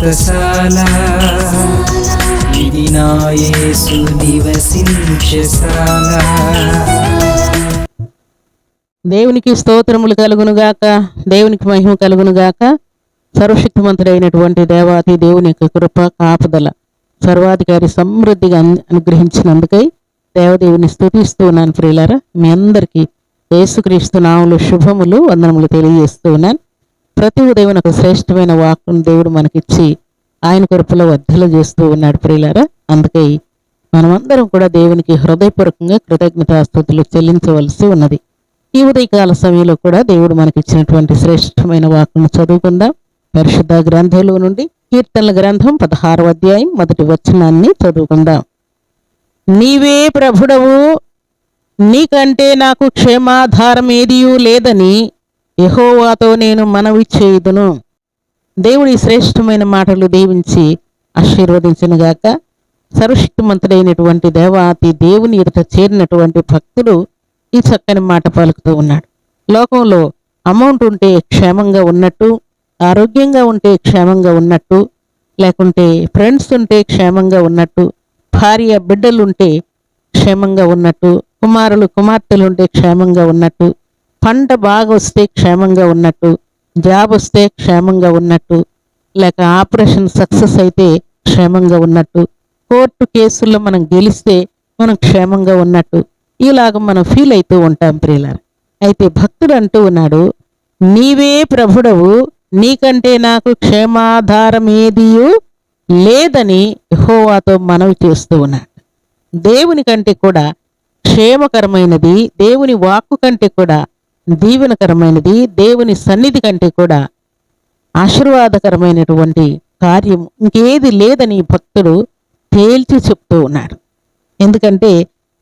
వ్రతశాల ఇది నా యేసు నివసించశాల దేవునికి స్తోత్రములు కలుగునుగాక దేవునికి మహిమ కలుగునుగాక సర్వశక్తిమంతుడైనటువంటి దేవాతి దేవుని యొక్క కృప కాపుదల సర్వాధికారి సమృద్ధిగా అనుగ్రహించినందుకై దేవదేవుని స్తుతిస్తూ ఉన్నాను ప్రియులారా. మీ అందరికీ యేసుక్రీస్తు నాములు శుభములు వందనములు తెలియజేస్తూ ఉన్నాను. ప్రతి ఉదయం ఒక శ్రేష్టమైన వాక్కును దేవుడు మనకిచ్చి ఆయన కొరపులో వర్ధలు చేస్తూ ఉన్నాడు ప్రియులారా. అందుకై మనమందరం కూడా దేవునికి హృదయపూర్వకంగా కృతజ్ఞతాస్తుతులు చెల్లించవలసి ఉన్నది. ఈ ఉదయకాల సమయంలో కూడా దేవుడు మనకి ఇచ్చినటువంటి శ్రేష్టమైన వాక్కును చదువుకుందాం. పరిశుద్ధ గ్రంథంలో నుండి కీర్తనల గ్రంథం పదహారవ అధ్యాయం మొదటి వచనాన్ని చదువుకుందాం. నీవే ప్రభుడవు నీకంటే నాకు క్షేమాధారం ఏదియూ లేదని యహోవాతో నేను మనవి చేయుదును. దేవుడి శ్రేష్టమైన మాటలు దీవించి ఆశీర్వదించునుగాక సర్వశక్తిమంతుడైనటువంటి దేవాతి దేవుని ఎదుట చేరినటువంటి భక్తుడు ఈ చక్కని మాట పలుకుతూ ఉన్నాడు. లోకంలో అమౌంట్ ఉంటే క్షేమంగా ఉన్నట్టు ఆరోగ్యంగా ఉంటే క్షేమంగా ఉన్నట్టు లేకుంటే ఫ్రెండ్స్ ఉంటే క్షేమంగా ఉన్నట్టు భార్య బిడ్డలుంటే క్షేమంగా ఉన్నట్టు కుమారులు కుమార్తెలు ఉంటే క్షేమంగా ఉన్నట్టు పంట బాగా వస్తే క్షేమంగా ఉన్నట్టు జాబ్ వస్తే క్షేమంగా ఉన్నట్టు లేక ఆపరేషన్ సక్సెస్ అయితే క్షేమంగా ఉన్నట్టు కోర్టు కేసుల్లో మనం గెలిస్తే మనం క్షేమంగా ఉన్నట్టు ఇలాగ మనం ఫీల్ అవుతూ ఉంటాం ప్రియులారు. అయితే భక్తుడు అంటూ ఉన్నాడు నీవే ప్రభుడవు నీకంటే నాకు క్షేమాధారం ఏదియు లేదని యెహోవాతో మనవి చేస్తూ ఉన్నాడు. దేవుని కంటే కూడా క్షేమకరమైనది దేవుని వాక్కు కంటే కూడా దీవెనకరమైనది దేవుని సన్నిధి కంటే కూడా ఆశీర్వాదకరమైనటువంటి కార్యం ఇంకేది లేదని భక్తుడు తేల్చి చెప్తూ ఉన్నాడు ఎందుకంటే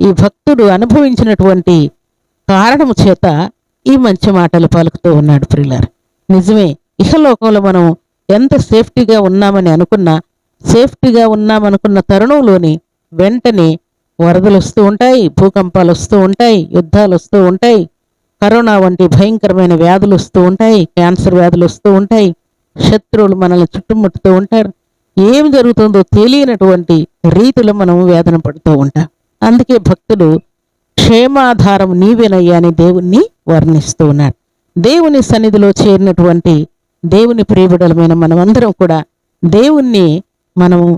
ఈ భక్తుడు అనుభవించినటువంటి కారణము చేత ఈ మంచి మాటలు పలుకుతూ ఉన్నాడు ప్రిల్లర్ నిజమే ఇహలోకంలో మనం ఎంత సేఫ్టీగా ఉన్నామని అనుకున్నా సేఫ్టీగా ఉన్నామనుకున్న తరుణంలోని వెంటనే వరదలు వస్తూ ఉంటాయి భూకంపాలు వస్తూ ఉంటాయి యుద్ధాలు వస్తూ ఉంటాయి కరోనా వంటి భయంకరమైన వ్యాధులు వస్తూ ఉంటాయి క్యాన్సర్ వ్యాధులు వస్తూ ఉంటాయి శత్రువులు మనల్ని చుట్టుముట్టుతూ ఉంటారు. ఏం జరుగుతుందో తెలియనటువంటి రీతిలో మనం వేదన పడుతూ ఉంటాం. అందుకే భక్తుడు క్షేమాధారం నీవేనయ్యా అని దేవుణ్ణి వర్ణిస్తూ ఉన్నాడు దేవుని సన్నిధిలో చేరినటువంటి దేవుని ప్రియబిడలమైన మనమందరం కూడా దేవుణ్ణి మనము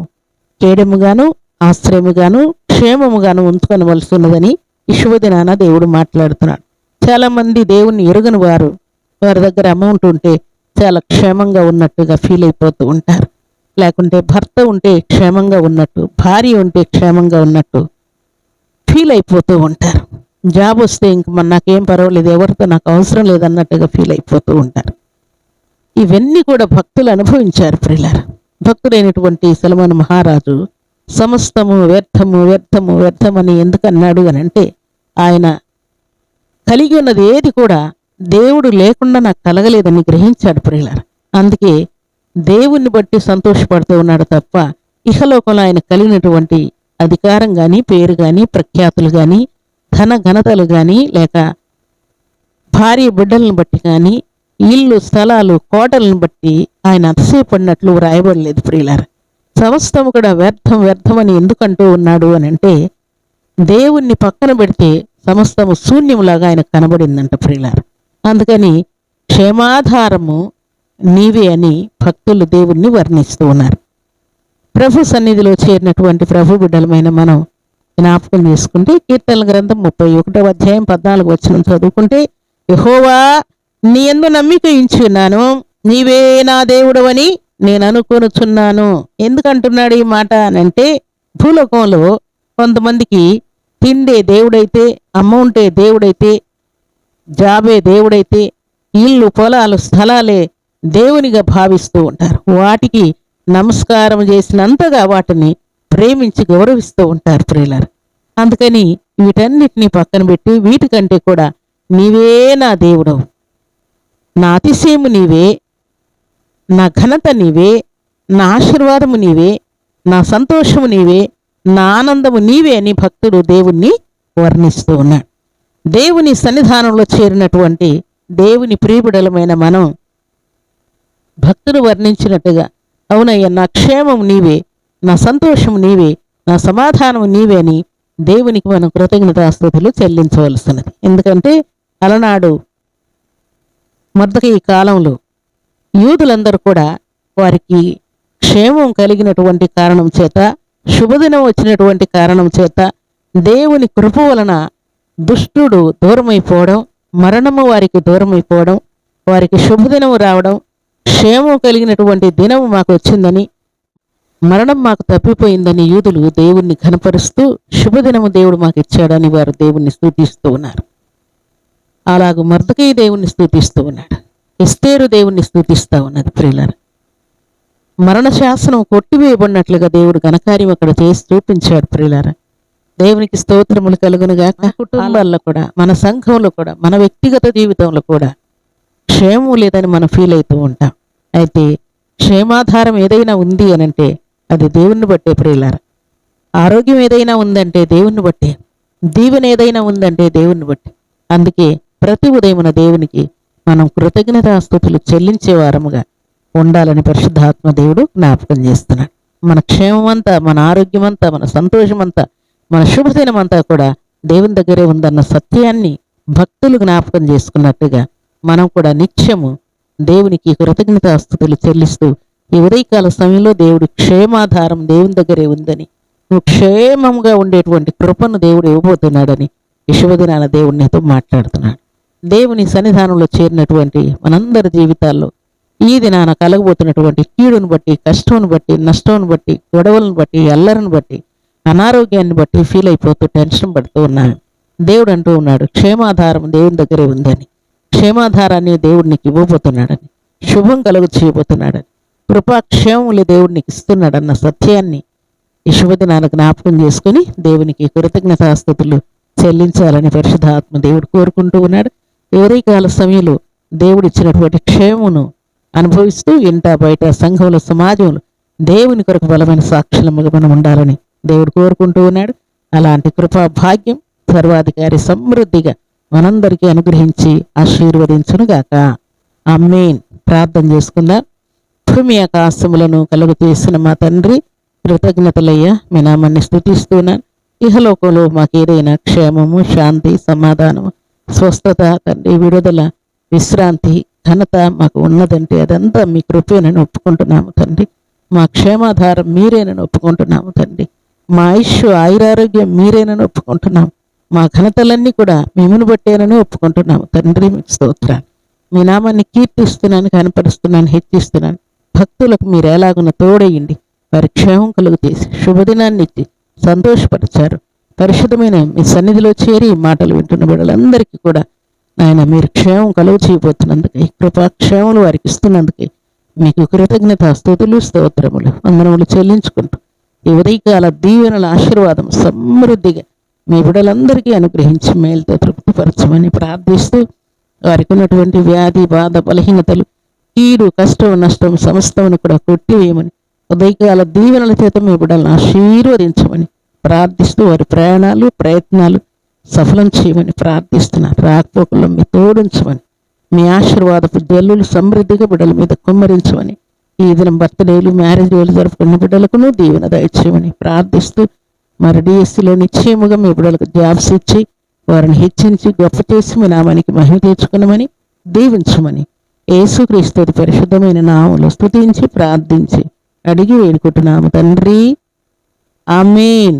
కేడముగాను ఆశ్రయముగాను క్షేమముగాను ఉంచుకొనవలసి ఉన్నదని ఈ శుభదినాన దేవుడు మాట్లాడుతున్నాడు. చాలా మంది దేవుణ్ణి ఎరుగని వారు వారి దగ్గర అమౌంట్ ఉంటే చాలా క్షేమంగా ఉన్నట్టుగా ఫీల్ అయిపోతూ ఉంటారు. లేకుంటే భర్త ఉంటే క్షేమంగా ఉన్నట్టు భార్య ఉంటే క్షేమంగా ఉన్నట్టు ఫీల్ అయిపోతూ ఉంటారు. జాబ్ వస్తే ఇంక మన నాకేం పర్వాలేదు ఎవరితో నాకు అవసరం లేదన్నట్టుగా ఫీల్ అయిపోతూ ఉంటారు. ఇవన్నీ కూడా భక్తులు అనుభవించారు ప్రిలారు భక్తుడైనటువంటి సలమాన్ మహారాజు సమస్తము వ్యర్థము వ్యర్థము వ్యర్థమని ఎందుకన్నాడు అని అంటే ఆయన కలిగి ఉన్నది ఏది కూడా దేవుడు లేకుండా నాకు కలగలేదని గ్రహించాడు ప్రియులారు. అందుకే దేవుణ్ణి బట్టి సంతోషపడుతూ ఉన్నాడు తప్ప ఇహలోకంలో ఆయన కలిగినటువంటి అధికారం కానీ పేరు కానీ ప్రఖ్యాతులు కానీ ధన ఘనతలు కానీ లేక భార్య బిడ్డలను బట్టి కానీ ఇల్లు స్థలాలు కోటలను బట్టి ఆయన అతిశయపడినట్లు వ్రాయబడలేదు ప్రియులారు. సమస్తము కూడా వ్యర్థం వ్యర్థమని ఎందుకంటూ ఉన్నాడు అని అంటే దేవుణ్ణి పక్కన పెడితే సమస్తము శూన్యములాగా ఆయన కనబడిందంట ప్రియులారు. అందుకని క్షేమాధారము నీవే అని భక్తులు దేవుణ్ణి వర్ణిస్తూ ఉన్నారు. ప్రభు సన్నిధిలో చేరినటువంటి ప్రభు బిడ్డలమైన మనం జ్ఞాపకం చేసుకుంటే కీర్తన గ్రంథం ముప్పై ఒకటవ అధ్యాయం పద్నాలుగు వచ్చిన చదువుకుంటే యహోవా నీ ఎందు నమ్మిక ఇచ్చున్నాను నీవే నా దేవుడవని నేను అనుకొనుచున్నాను. ఎందుకంటున్నాడు ఈ మాట అని అంటే భూలోకంలో కొంతమందికి తిండే దేవుడైతే అమౌంటే దేవుడైతే జాబే దేవుడైతే ఇల్లు పొలాలు స్థలాలే దేవునిగా భావిస్తూ ఉంటారు. వాటికి నమస్కారం చేసినంతగా వాటిని ప్రేమించి గౌరవిస్తూ ఉంటారు ప్రియులారు. అందుకని వీటన్నిటిని పక్కన పెట్టి వీటికంటే కూడా నీవే నా దేవుడవు. నా అతిశయము నీవే నా ఘనత నీవే నా ఆశీర్వాదము నీవే నా సంతోషము నీవే నా ఆనందము నీవే అని భక్తుడు దేవుణ్ణి వర్ణిస్తూ ఉన్నాడు. దేవుని సన్నిధానంలో చేరినటువంటి దేవుని ప్రియబిడలమైన మనం భక్తుడు వర్ణించినట్టుగా అవునయ్యా నా క్షేమం నీవే నా సంతోషం నీవే నా సమాధానం నీవే అని దేవునికి మనం కృతజ్ఞతాస్తుతులు చెల్లించవలసినది. ఎందుకంటే అలనాడు మొదటి ఈ కాలంలో యూదులందరూ కూడా వారికి క్షేమం కలిగినటువంటి కారణం చేత శుభదినం వచ్చినటువంటి కారణం చేత దేవుని కృప వలన దుష్టుడు దూరమైపోవడం మరణము వారికి దూరమైపోవడం వారికి శుభదినం రావడం క్షేమం కలిగినటువంటి దినం మాకు వచ్చిందని మరణం మాకు తప్పిపోయిందని యూదులు దేవుణ్ణి ఘనపరుస్తూ శుభదినము దేవుడు మాకు ఇచ్చాడని వారు దేవుణ్ణి స్థుతిస్తూ ఉన్నారు. అలాగ మర్దకీ దేవుణ్ణి స్థుతిస్తూ ఉన్నాడు. ఎస్తేరు దేవుణ్ణి స్థుతిస్తూ ఉన్నది ప్రియులారు. మరణశాసనం కొట్టివేయబడినట్లుగా దేవుడు ఘనకార్యం అక్కడ చేసి చూపించాడు ప్రియులారా. దేవునికి స్తోత్రములు కలుగునుగా కుటుంబాల్లో కూడా మన సంఘంలో కూడా మన వ్యక్తిగత జీవితంలో కూడా క్షేమం లేదని మనం ఫీల్ అవుతూ ఉంటాం. అయితే క్షేమాధారం ఏదైనా ఉంది అని అంటే అది దేవుణ్ణి బట్టే ప్రియులారా. ఆరోగ్యం ఏదైనా ఉందంటే దేవుణ్ణి బట్టే దీవెన ఏదైనా ఉందంటే దేవుణ్ణి బట్టి. అందుకే ప్రతి ఉదయమున దేవునికి మనం కృతజ్ఞతాస్థుతులు చెల్లించే వారముగా ఉండాలని పరిశుద్ధాత్మ దేవుడు జ్ఞాపకం చేస్తున్నాడు. మన క్షేమమంతా మన ఆరోగ్యమంతా మన సంతోషమంతా మన శుభదినమంతా కూడా దేవుని దగ్గరే ఉందన్న సత్యాన్ని భక్తులు జ్ఞాపకం చేసుకున్నట్టుగా మనం కూడా నిత్యము దేవునికి కృతజ్ఞతాస్థుతులు చెల్లిస్తూ ఈ ఉదయకాల సమయంలో దేవుడు క్షేమాధారం దేవుని దగ్గరే ఉందని నువ్వు క్షేమంగా ఉండేటువంటి కృపను దేవుడు ఇవ్వబోతున్నాడని ఈ శుభదినాన దేవుడు నీతో మాట్లాడుతున్నాడు. దేవుని సన్నిధానంలో చేరినటువంటి మనందరి జీవితాల్లో ఈ దినాన కలగబోతున్నటువంటి కీడును బట్టి కష్టంను బట్టి నష్టంను బట్టి గొడవలను బట్టి అల్లరిని బట్టి అనారోగ్యాన్ని బట్టి ఫీల్ అయిపోతూ టెన్షన్ పడుతూ ఉన్నాను. దేవుడు అంటూ ఉన్నాడు క్షేమాధారం దేవుని దగ్గరే ఉందని. క్షేమాధారాన్ని దేవుడు నీకు ఇవ్వబోతున్నాడని. శుభం కలుగు చేయబోతున్నాడని. కృపాక్షేమములు దేవుడు నీకు ఇస్తున్నాడన్న సత్యాన్ని ఈ శుభదినాన జ్ఞాపకం చేసుకుని దేవునికి కృతజ్ఞతాస్థుతులు చెల్లించాలని పరిశుధాత్మ దేవుడు కోరుకుంటూ ఉన్నాడు. ఎవరి కాల సమయంలో దేవుడిచ్చినటువంటి క్షేమమును అనుభవిస్తూ ఇంట బయట సంఘంలో సమాజంలో దేవుని కొరకు బలమైన సాక్షులముగా మనం ఉండాలని దేవుడు కోరుకుంటూ ఉన్నాడు. అలాంటి కృపా భాగ్యం సర్వాధికారి సమృద్ధిగా మనందరికీ అనుగ్రహించి ఆశీర్వదించునుగాక. అమ్మేన్ ప్రార్థన చేసుకుందాం. భూమి ఆకాశములను కలుగు చేసిన మా తండ్రి కృతజ్ఞతలయ్యా మీ నామాన్ని స్థుతిస్తున్నాను. ఇహలోకంలో మాకేదైనా క్షేమము శాంతి సమాధానము స్వస్థత తండ్రి విడుదల విశ్రాంతి ఘనత మాకు ఉన్నదంటే అదంతా మీ కృపేనని ఒప్పుకుంటున్నాము తండ్రి. మా క్షేమాధారం మీరేనని ఒప్పుకుంటున్నాము తండ్రి. మా ఆయుష్ ఆయురారోగ్యం మీరేనని ఒప్పుకుంటున్నాము. మా ఘనతలన్నీ కూడా మిమ్మల్ని బట్టేనని ఒప్పుకుంటున్నాము తండ్రి. మీకు స్తోత్రాన్ని మీ నామాన్ని కీర్తిస్తున్నాను కనపరుస్తున్నాను హెచ్చిస్తున్నాను. భక్తులకు మీరు ఎలాగున్న తోడయ్యండి. వారి క్షేమం కలుగు తీసి శుభదినాన్ని ఇచ్చి సంతోషపరిచారు. పరిశుద్ధమైన మీ సన్నిధిలో చేరి మాటలు వింటున్న బిడ్డలందరికీ కూడా నాయన మీరు క్షేమం కలుగు చేయబోతున్నందుకే కృపాక్షేమలు వారికి ఇస్తున్నందుకే మీకు కృతజ్ఞత స్థుతులు స్తోత్రములు. వందనములు చెల్లించుకుంటూ ఈ ఉదయకాల దీవెనల ఆశీర్వాదం సమృద్ధిగా మీ బిడ్డలందరికీ అనుగ్రహించి మేలుతో తృప్తిపరచమని ప్రార్థిస్తూ వారికి ఉన్నటువంటి వ్యాధి బాధ బలహీనతలు కీడు కష్టం నష్టం సమస్తమును కూడా కొట్టివేయమని ఉదయకాల దీవెనల చేత మీ బిడ్డలను ఆశీర్వదించమని ప్రార్థిస్తూ వారి ప్రయాణాలు ప్రయత్నాలు సఫలం చేయమని ప్రార్థిస్తున్నాను రాకపోకల్లో మీ తోడించమని మీ ఆశీర్వాదపు జల్లులు సమృద్ధిగా బిడ్డల మీద కుమ్మరించమని ఈ దినం బర్త్డేలు మ్యారేజ్ డేలు జరుపుకున్న బిడ్డలకును దీవెన దయచేయమని ప్రార్థిస్తూ మరి డిఎస్సిలో నిశ్చయముగా మీ బిడ్డలకు జాబ్స్ ఇచ్చి వారిని హెచ్చించి గొప్ప చేసి మీ నామానికి మహిమ తెచ్చుకునమని దీవించమని యేసుక్రీస్తు పరిశుద్ధమైన నామలు స్థుతించి ప్రార్థించి అడిగి వేడుకుంటున్నాము తండ్రి. ఆమెన్.